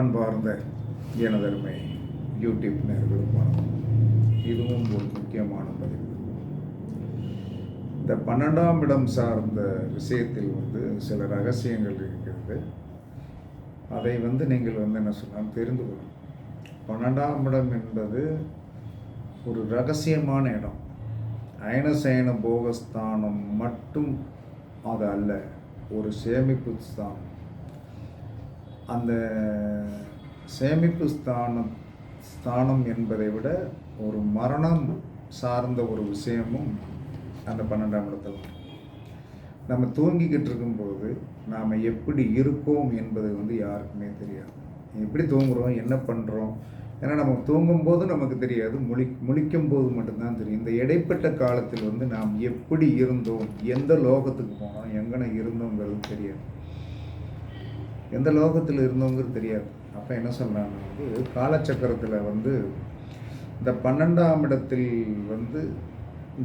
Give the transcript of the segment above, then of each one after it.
அன்பார்ந்த எனதருமை யூடியூப் நேர்களுக்கு வணக்கம் இதுவும் ஒரு முக்கியமான பதிவு. இந்த பன்னெண்டாம் இடம் சார்ந்த விஷயத்தில் வந்து சில ரகசியங்கள் இருக்கிறது. அதை வந்து நீங்கள் வந்து என்ன சொன்னால் தெரிந்து கொள்ளும் பன்னெண்டாம் இடம் என்பது ஒரு ரகசியமான இடம். அயனசயன போகஸ்தானம் மட்டும் அது அல்ல ஒரு சேமிப்பு ஸ்தானம். அந்த சேமிப்பு ஸ்தானம் ஸ்தானம் என்பதை விட ஒரு மரணம் சார்ந்த ஒரு விஷயமும் அந்த பன்னெண்டாம் இடத்துல நம்ம தூங்கிக்கிட்டு இருக்கும்போது நாம் எப்படி இருக்கோம் என்பது வந்து யாருக்குமே தெரியாது. எப்படி தூங்குகிறோம் என்ன பண்ணுறோம் ஏன்னா நம்ம தூங்கும்போது நமக்கு தெரியாது. முழி முழிக்கும் போது மட்டும்தான் தெரியும். இந்த இடைப்பட்ட காலத்தில் வந்து நாம் எப்படி இருந்தோம்? எந்த லோகத்துக்கு போனோம்? எங்கன இருந்தோங்கிறது தெரியாது. எந்த லோகத்தில் இருந்தோங்கிறது தெரியாது. அப்போ என்ன சொல்கிறாங்க வந்து காலச்சக்கரத்தில் வந்து இந்த பன்னெண்டாம் இடத்தில் வந்து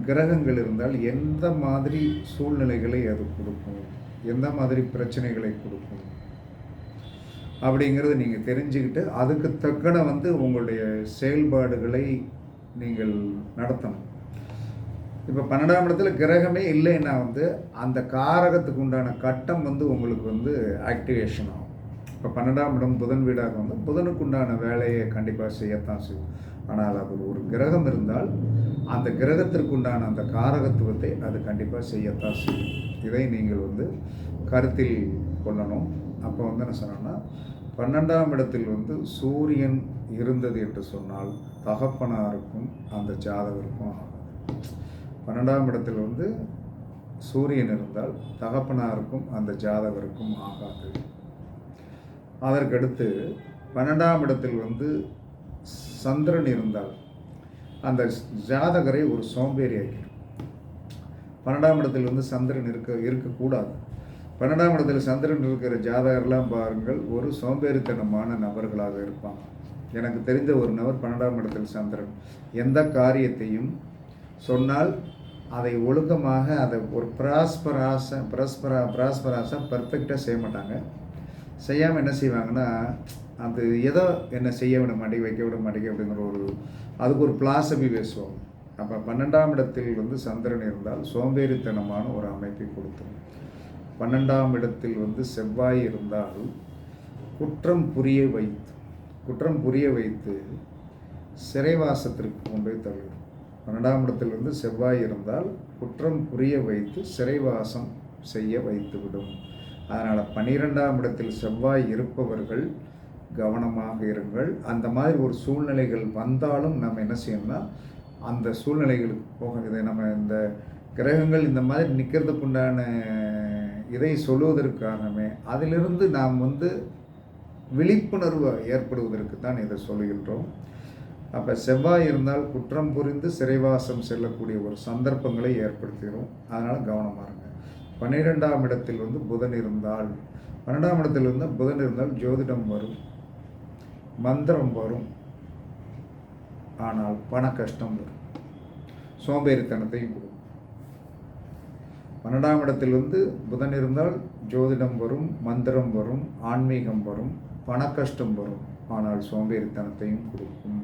கிரகங்கள் இருந்தால் எந்த மாதிரி சூழ்நிலைகளை அது கொடுக்கும்? எந்த மாதிரி பிரச்சனைகளை கொடுக்கும்? அப்படிங்கிறத நீங்கள் தெரிஞ்சுக்கிட்டு அதுக்கு தக்கன வந்து உங்களுடைய செயல்பாடுகளை நீங்கள் நடத்தணும். இப்போ பன்னெண்டாம் இடத்துல கிரகமே இல்லைன்னா வந்து அந்த காரகத்துக்கு உண்டான கட்டம் வந்து உங்களுக்கு வந்து ஆக்டிவேஷன் ஆகும். இப்போ பன்னெண்டாம் இடம் புதன் வீடாக வந்து புதனுக்கு உண்டான வேலையை கண்டிப்பாக செய்யத்தான் செய்யும். ஆனால் அது ஒரு கிரகம் இருந்தால் அந்த கிரகத்திற்கு உண்டான அந்த காரகத்துவத்தை அது கண்டிப்பாக செய்யத்தான் செய்யும். இதை நீங்கள் வந்து கருத்தில் கொள்ளணும். அப்போ வந்து என்ன சொன்னோன்னா பன்னெண்டாம் இடத்தில் வந்து சூரியன் இருந்தது என்று சொன்னால் தகப்பனாருக்கும் அந்த ஜாதகருக்கும் ஆகும் பன்னெண்டாம் இடத்தில் வந்து சூரியன் இருந்தால் தகப்பனாருக்கும் அந்த ஜாதகருக்கும் ஆகாது. அதற்கடுத்து பன்னெண்டாம் இடத்தில் வந்து சந்திரன் இருந்தால் அந்த ஜாதகரை ஒரு சோம்பேறி ஆக்கிடும் பன்னெண்டாம் இடத்தில் வந்து சந்திரன் இருக்க இருக்கக்கூடாது. பன்னெண்டாம் இடத்துல சந்திரன் இருக்கிற ஜாதகர்லாம் பாருங்கள் ஒரு சோம்பேறித்தனமான நபர்களாக இருப்பாங்க. எனக்கு தெரிந்த ஒரு நபர் பன்னெண்டாம் இடத்தில் சந்திரன். எந்த காரியத்தையும் சொன்னால் அதை ஒழுக்கமாக அதை ஒரு பிராஸ்பராச பிரஸ்பரா பிராஸ்பராச பர்ஃபெக்டாக செய்ய மாட்டாங்க. செய்யாமல் என்ன செய்வாங்கன்னா அது ஏதோ என்ன செய்ய விட மாட்டேங்க வைக்க விட மாட்டேங்க அப்படிங்கிற ஒரு அதுக்கு ஒரு பிளாசபி பேசுவோம். அப்போ பன்னெண்டாம் இடத்தில் வந்து சந்திரன் இருந்தால் சோம்பேறித்தனமான ஒரு அமைப்பை கொடுத்துரும் பன்னெண்டாம் இடத்தில் வந்து செவ்வாய் இருந்தால் குற்றம் புரிய வைத்து குற்றம் புரிய வைத்து சிறைவாசத்திற்கு கொண்டு போய் தள்ளிடும் பன்னெண்டாம் இடத்திலிருந்து செவ்வாய் இருந்தால் குற்றம் புரிய வைத்து சிறைவாசம் செய்ய வைத்துவிடும். அதனால் பன்னிரெண்டாம் இடத்தில் செவ்வாய் இருப்பவர்கள் கவனமாக இருங்கள். அந்த மாதிரி ஒரு சூழ்நிலைகள் வந்தாலும் நம்ம என்ன செய்யணும்னா அந்த சூழ்நிலைகளுக்கு போக இதை நம்ம இந்த கிரகங்கள் இந்த மாதிரி நிற்கிறதுக்குண்டான இதை சொல்லுவதற்காகவே அதிலிருந்து நாம் வந்து விழிப்புணர்வு ஏற்படுவதற்கு தான் இதை சொல்கின்றோம். அப்போ செவ்வாய் இருந்தால் குற்றம் புரிந்து சிறைவாசம் செல்லக்கூடிய ஒரு சந்தர்ப்பங்களை ஏற்படுத்திடும். அதனால் கவனமாக இருங்க பன்னிரெண்டாம் இடத்தில் வந்து புதன் இருந்தால் பன்னெண்டாம் இடத்தில் வந்து புதன் இருந்தால் ஜோதிடம் வரும் மந்திரம் வரும். ஆனால் பண கஷ்டம் வரும். சோம்பேறித்தனத்தையும் கொடுக்கும். பன்னெண்டாம் இடத்தில் வந்து புதன் இருந்தால் ஜோதிடம் வரும் மந்திரம் வரும் ஆன்மீகம் வரும் பண கஷ்டம் வரும். ஆனால் சோம்பேறித்தனத்தையும் கொடுக்கும்.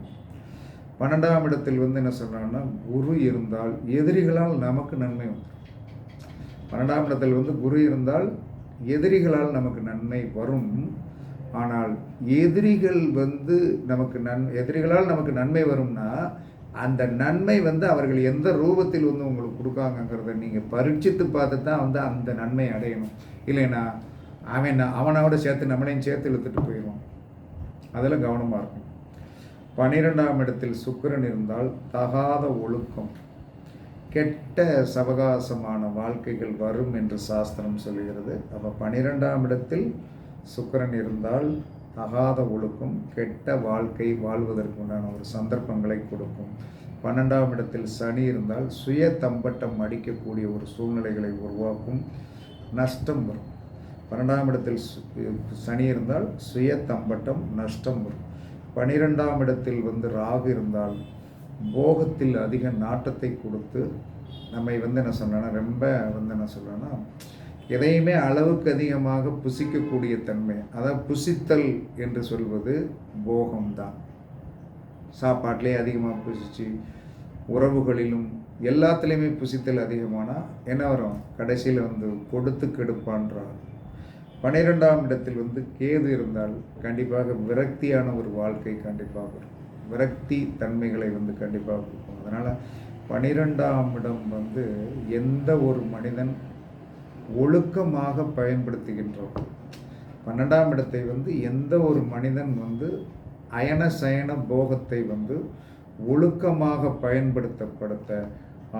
பன்னெண்டாம் இடத்தில் வந்து என்ன சொல்கிறாங்கன்னா குரு இருந்தால் எதிரிகளால் நமக்கு நன்மை வந்துடும் பன்னெண்டாம் இடத்தில் வந்து குரு இருந்தால் எதிரிகளால் நமக்கு நன்மை வரும். ஆனால் எதிரிகள் வந்து நமக்கு நன் எதிரிகளால் நமக்கு நன்மை வரும்னா அந்த நன்மை வந்து அவர்கள் எந்த ரூபத்தில் வந்து உங்களுக்கு கொடுக்காங்கங்கிறத நீங்கள் பரீட்சித்து பார்த்து தான் வந்து அந்த நன்மை அடையணும். இல்லைன்னா அவன் அவனோட சேர்த்து நம்மளையும் சேர்த்து இழுத்துட்டு போயிடுவான். அதில் கவனமாக இருக்கும் பனிரெண்டாம் இடத்தில் சுக்கிரன் இருந்தால் தகாத ஒழுக்கம் கெட்ட சவகாசமான வாழ்க்கைகள் வரும் என்று சாஸ்திரம் சொல்கிறது அப்போ பன்னிரெண்டாம் இடத்தில் சுக்கிரன் இருந்தால் தகாத ஒழுக்கம் கெட்ட வாழ்க்கை வாழ்வதற்கு உண்டான ஒரு சந்தர்ப்பங்களை கொடுக்கும். பன்னெண்டாம் இடத்தில் சனி இருந்தால் சுய தம்பட்டம் அடிக்கக்கூடிய ஒரு சூழ்நிலைகளை உருவாக்கும் நஷ்டம் வரும். பன்னெண்டாம் இடத்தில் சு- சனி இருந்தால் சுய தம்பட்டம் நஷ்டம் வரும். பனிரெண்டாம் இடத்தில் வந்து ராகு இருந்தால் போகத்தில் அதிக நாட்டத்தை கொடுத்து நம்மை வந்து என்ன சொல்லணும்னா ரொம்ப வந்து என்ன சொல்லணும்னா எதையுமே அளவுக்கு அதிகமாக புசிக்கக்கூடிய தன்மை அதாவது புசித்தல் என்று சொல்வது போகம்தான். சாப்பாட்டிலே அதிகமாக புசிச்சு உறவுகளிலும் எல்லாத்துலேயுமே புசித்தல் அதிகமானால் என்ன வரும்? கடைசியில் வந்து கொடுத்து கெடுப்பான்றார். பன்னிரெண்டாம் இடத்தில் வந்து கேது இருந்தால் கண்டிப்பாக விரக்தியான ஒரு வாழ்க்கை கண்டிப்பாக வரும். விரக்தி தன்மைகளை வந்து கண்டிப்பாக கொடுக்கும். அதனால் பனிரெண்டாம் இடம் வந்து எந்த ஒரு மனிதன் ஒழுக்கமாக பயன்படுத்துகின்றோம். பன்னெண்டாம் இடத்தை வந்து எந்த ஒரு மனிதன் வந்து அயன சயன போகத்தை வந்து ஒழுக்கமாக பயன்படுத்தப்படுத்த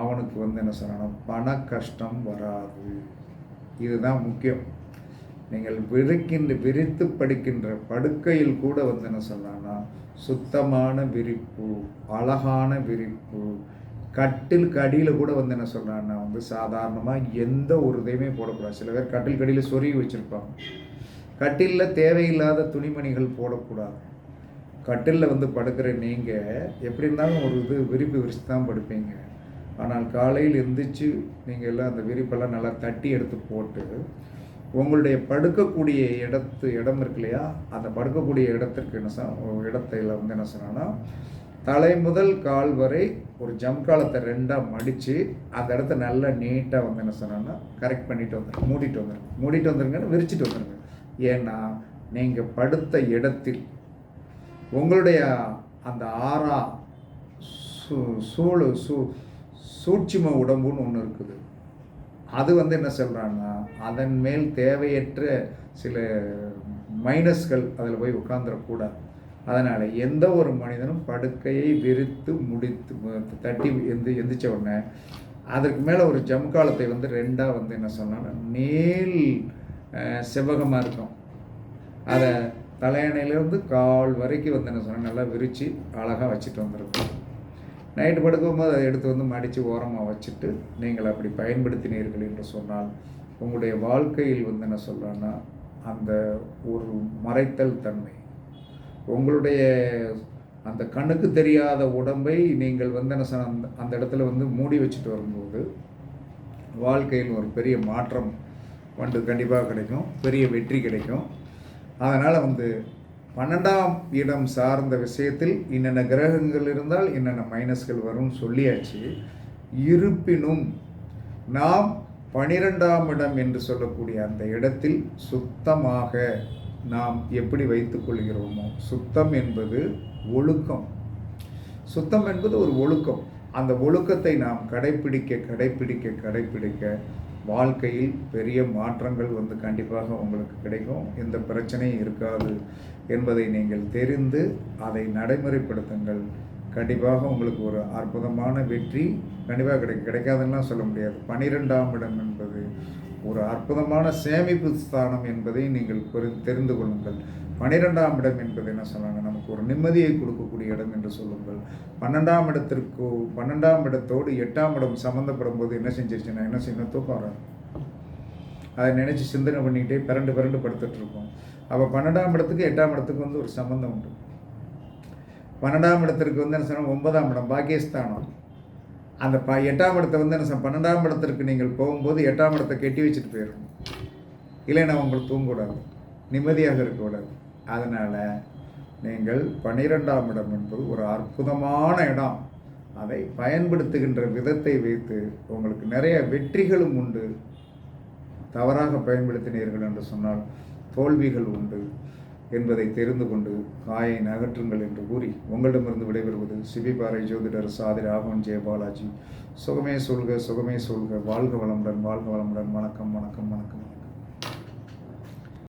அவனுக்கு வந்து என்ன சொல்லணும்? பண கஷ்டம் வராது. இதுதான் முக்கியம். நீங்கள் விரிக்கின்ற விரித்து படிக்கின்ற படுக்கையில் கூட வந்து என்ன சொல்லலாம்னா சுத்தமான விரிப்பு அழகான விரிப்பு. கட்டில் கடியில் கூட வந்து என்ன சொல்கிறான்னா வந்து சாதாரணமாக எந்த ஒரு இதையுமே போடக்கூடாது. சில பேர் கட்டில் கடியில் சொருகி வச்சுருப்பாங்க. கட்டிலில் தேவையில்லாத துணிமணிகள் போடக்கூடாது. கட்டிலில் வந்து படுக்கிற நீங்கள் எப்படி இருந்தாலும் ஒரு இது விரிப்பு விரித்து தான் படுப்பீங்க. ஆனால் காலையில் எந்திரிச்சு நீங்கள் எல்லாம் அந்த விரிப்பெல்லாம் நல்லா தட்டி எடுத்து போட்டு உங்களுடைய படுக்கக்கூடிய இடத்து இடம் இருக்கு இல்லையா? அந்த படுக்கக்கூடிய இடத்திற்கு என்ன இடத்துல வந்து என்ன சொன்னோன்னா தலை முதல் கால் வரை ஒரு ஜம்காலத்தை ரெண்டாக மடித்து அந்த இடத்த நல்லா நீட்டாக வந்து என்ன சொன்னோன்னா கரெக்ட் பண்ணிட்டு வந்துடுங்க மூடிட்டு வந்துடுங்க மூடிட்டு வந்துருங்கன்னு விரிச்சிட்டு வந்துடுங்க ஏன்னா நீங்கள் படுத்த இடத்தில் உங்களுடைய அந்த ஆறா சூ சூழு சூ சூட்சிம உடம்புன்னு ஒன்று இருக்குது. அது வந்து என்ன சொல்கிறான்னா அதன் மேல் தேவையற்ற சில மைனஸ்கள் அதில் போய் உட்காந்துடக்கூடாது அதனால் எந்த ஒரு மனிதனும் படுக்கையை விரித்து முடித்து தட்டி எந்த எந்திரிச்ச உடனே அதற்கு மேலே ஒரு ஜம்காலத்தை வந்து ரெண்டாக வந்து என்ன சொன்னான்னா நேல் செவ்வகமாக இருக்கும். அதை தலையணையிலேருந்து கால் வரைக்கும் வந்து என்ன சொன்னால் நல்லா விரித்து அழகாக வச்சுட்டு வந்துருக்கோம் நைட்டு படுக்கும்போது அதை எடுத்து வந்து மடித்து ஓரமாக வச்சுட்டு நீங்கள் அப்படி பயன்படுத்தினீர்கள் என்று சொன்னால் உங்களுடைய வாழ்க்கையில் வந்து என்ன சொல்கிறேன்னா அந்த ஒரு மறைத்தல் தன்மை. உங்களுடைய அந்த கண்ணுக்கு தெரியாத உடம்பை நீங்கள் வந்து என்ன அந்த அந்த இடத்துல வந்து மூடி வச்சுட்டு வரும்போது வாழ்க்கையில் ஒரு பெரிய மாற்றம் வந்து கண்டிப்பாக கிடைக்கும் பெரிய வெற்றி கிடைக்கும். அதனால் வந்து பன்னெண்டாம் இடம் சார்ந்த விஷயத்தில் என்னென்ன கிரகங்கள் இருந்தால் என்னென்ன மைனஸ்கள் வரும்னு சொல்லியாச்சு. இருப்பினும் நாம் பனிரெண்டாம் இடம் என்று சொல்லக்கூடிய அந்த இடத்தில் சுத்தமாக நாம் எப்படி வைத்துக்கொள்கிறோமோ சுத்தம் என்பது ஒழுக்கம். சுத்தம் என்பது ஒரு ஒழுக்கம். அந்த ஒழுக்கத்தை நாம் கடைப்பிடிக்க கடைப்பிடிக்க கடைப்பிடிக்க வாழ்க்கையில் பெரிய மாற்றங்கள் வந்து கண்டிப்பாக உங்களுக்கு கிடைக்கும். எந்த பிரச்சனையும் இருக்காது என்பதை நீங்கள் தெரிந்து அதை நடைமுறைப்படுத்துங்கள். கண்டிப்பாக உங்களுக்கு ஒரு அற்புதமான வெற்றி கண்டிப்பாக கிடை கிடைக்காதுன்னா சொல்ல முடியாது. பனிரெண்டாம் இடம் என்பது ஒரு அற்புதமான சேமிப்பு ஸ்தானம் என்பதை நீங்கள் தெரிந்து கொள்ளுங்கள். பனிரெண்டாம் இடம் என்பது என்ன சொன்னாங்க? நமக்கு ஒரு நிம்மதியை கொடுக்கக்கூடிய இடம் என்று சொல்லுங்கள். பன்னெண்டாம் இடத்திற்கு பன்னெண்டாம் இடத்தோடு எட்டாம் இடம் சம்மந்தப்படும் போது என்ன செஞ்சிருச்சுன்னா என்ன செய்யணும்? தூக்கம் வராது. அதை நினச்சி சிந்தனை பண்ணிக்கிட்டே பிறண்டு பிறண்டு படுத்துட்ருக்கோம் அப்போ பன்னெண்டாம் இடத்துக்கு எட்டாம் இடத்துக்கு வந்து ஒரு சம்மந்தம் உண்டு. பன்னெண்டாம் இடத்திற்கு வந்து என்ன சொன்னால் ஒன்பதாம் இடம் பாகிஸ்தானம். அந்த ப எட்டாம் இடத்தை வந்து என்ன பன்னெண்டாம் இடத்திற்கு நீங்கள் போகும்போது எட்டாம் இடத்தை கெட்டி வச்சுட்டு போயிடணும். இல்லைன்னா உங்களுக்கு தூங்கக்கூடாது. நிம்மதியாக இருக்கக்கூடாது. அதனால் நீங்கள் பன்னிரெண்டாம் இடம் என்பது ஒரு அற்புதமான இடம். அதை பயன்படுத்துகின்ற விதத்தை வைத்து உங்களுக்கு நிறைய வெற்றிகளும் உண்டு. தவறாக பயன்படுத்தினீர்கள் என்று சொன்னால் தோல்விகள் உண்டு என்பதை தெரிந்து கொண்டு காயை நகற்றுங்கள் என்று கூறி உங்களிடமிருந்து விடைபெறுவது சிபிபாறை ஜோதிடர் சாதி ராகவன் ஜெயபாலாஜி சுகமே சொல்க சுகமே சொல்க. வாழ்க வளமுடன் வாழ்க வளமுடன். வணக்கம் வணக்கம் வணக்கம்.